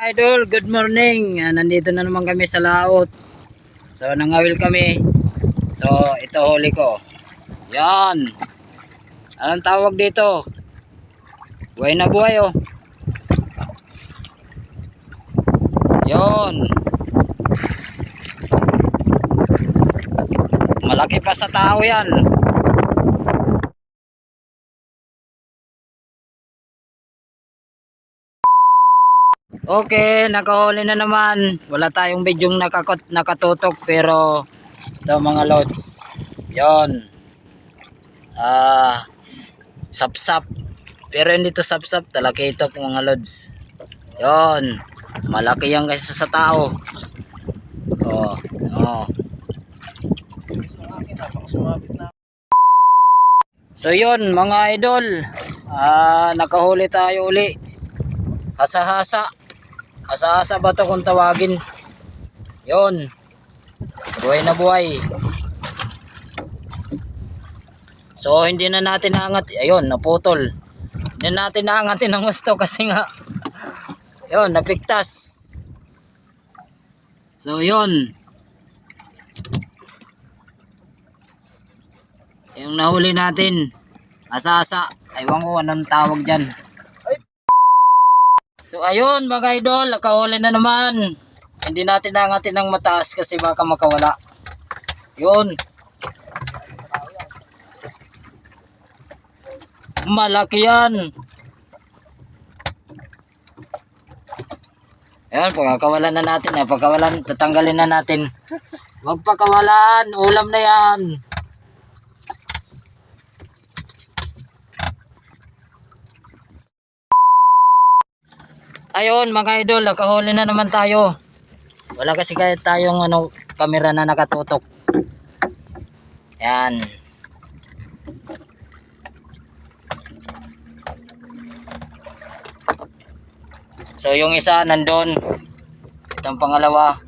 Idol, good morning. Ah, nandito na naman kami sa laot. So, nangawil kami. So, ito huli ko. Yan. Anong tawag dito? Buhay na buhay oh. Yon. Malaki pa sa tao yan. Okay, nakahuli na naman. Wala tayong bidyong nakakot, nakatutok pero ito mga lods. Yon. Ah, sapsap. Pero hindi to sapsap, talaki ito mga lods. Yon. Malaki yan kaysa sa tao. Oh, oh. So yon mga idol. Ah, nakahuli tayo uli. Hasa-hasa. Hasa-hasa ba to kung tawagin? Yon. Buhay na buhay. So hindi na natin naangat. Ayun, naputol. Hindi na natin naangatin ng gusto kasi nga. Yon, napiktas. So yon. Yung nahuli natin. Asa-asa. Ewan ko anong tawag dyan. So ayun mga idol, nakahuli na naman. Hindi natin nangatin ng mataas kasi baka makawala. Yun. Malaki yan. Ayan, pagkakawalan na natin. Eh. Pagkawalan, tatanggalin na natin. Huwag pakawalan. Ulam na yan. Ayun mga idol, nakahuli na naman tayo. Wala kasi kaya tayong ano, kamera na nakatutok. Yan. So yung isa nandun. Itong pangalawa.